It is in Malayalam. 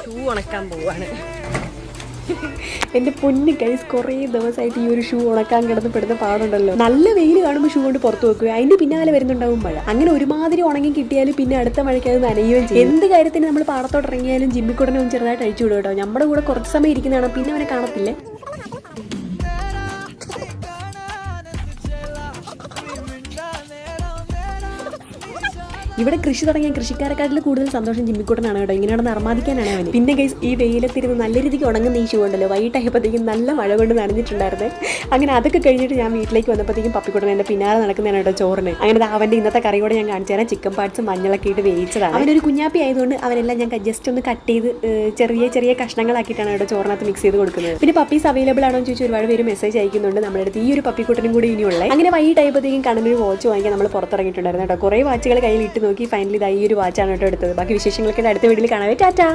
ഷൂ ഉണക്കാൻ പോവാണ്. എന്റെ പൊന്ന് കൈസ് കുറേ ദിവസമായിട്ട് ഈ ഒരു ഷൂ ഉണക്കാൻ കിടന്ന് പെടുന്ന പാടുണ്ടല്ലോ. നല്ല വെയിൽ കാണുമ്പോൾ ഷൂ കൊണ്ട് പുറത്ത് വെക്കുക. അതിന്റെ പിന്നാലെ വരുന്നുണ്ടാവും മഴ. അങ്ങനെ ഒരുമാതിരി ഉണങ്ങി കിട്ടിയാലും പിന്നെ അടുത്ത മഴയ്ക്ക് അത് നനയുകയും ചെയ്യും. എന്ത് കാര്യത്തിന് നമ്മൾ പാടത്തോട്ട് ഇറങ്ങിയാലും ജിമ്മിക്കൂടനെ ഒന്ന് ചെറുതായിട്ട് അഴിച്ചു വിടും കേട്ടോ. നമ്മുടെ കൂടെ കുറച്ച് സമയം ഇരിക്കുന്നതാണ് പിന്നെ അവനെ കാണത്തില്ലേ? ഇവിടെ കൃഷി തുടങ്ങിയ കൃഷിക്കാരെക്കാട്ടിൽ കൂടുതൽ സന്തോഷം ജിമ്മിക്കൂട്ടനാണ് കേട്ടോ. ഇങ്ങനെയാണ് നിർമ്മാതിക്കാനാണ് അവന്. പിന്നെ ഗൈസ് ഈ വെയിലത്തിരുന്ന് നല്ല രീതിക്ക് ഉണങ്ങുന്ന ഈ ഷൂ ഉണ്ടല്ലോ വൈകിട്ടായപ്പോഴത്തേക്കും നല്ല മഴ കൊണ്ട് നനഞ്ഞിട്ടുണ്ടായിരുന്നേ. അങ്ങനെ അതൊക്കെ കഴിഞ്ഞിട്ട് ഞാൻ വീട്ടിലേക്ക് വന്നപ്പോഴത്തേക്കും പപ്പിക്കുട്ടൻ എന്റെ പിന്നാലെ നടക്കുന്നതാണ് കേട്ടോ ചോറിന്. അങ്ങനെ അവന്റെ ഇന്നത്തെ കൂടെ ഞാൻ കാണിച്ചു തരാം. ചിക്കൻ പാർട്സ് മഞ്ഞളൊക്കെ ഇട്ട് വേവിച്ചതാണ്. അവനൊരു കുഞ്ഞാപ്പി ആയതുകൊണ്ട് അവനെല്ലാം ഞാൻ ജസ്റ്റ് ഒന്ന് കട്ട് ചെയ്ത് ചെറിയ ചെറിയ കഷ്ണങ്ങളാക്കിയിട്ടാണ് കേട്ടോ ചോറിനകത്ത് മിക്സ് ചെയ്ത് കൊടുക്കുന്നത്. പിന്നെ പപ്പീസ് അവൈലബിൾ ആണോ എന്ന് ചോദിച്ചാൽ ഒരുപാട് പേര് മെസ്സേജ് അയക്കുന്നുണ്ട് നമ്മുടെ അടുത്ത്. ഈ ഒരു പപ്പിക്കുട്ടനും കൂടി ഇനിയുള്ളത് അങ്ങനെ വൈകിട്ടായപ്പോഴത്തേക്കും കണ്ണനൊരു വാച്ച് വാങ്ങിക്കാൻ നമ്മൾ പുറത്തിറങ്ങിയിട്ടുണ്ടായിരുന്നു കേട്ടോ. കുറേ വാച്ചുകൾ കയ്യിൽ ഇട്ട് നോക്കി ഫൈനലി ഇതായി ഒരു വാച്ചാണ് കേട്ടോ എടുത്തത്. ബാക്കി വിശേഷങ്ങളൊക്കെ അടുത്ത വീട്ടിൽ കാണാവേ ടാറ്റാ.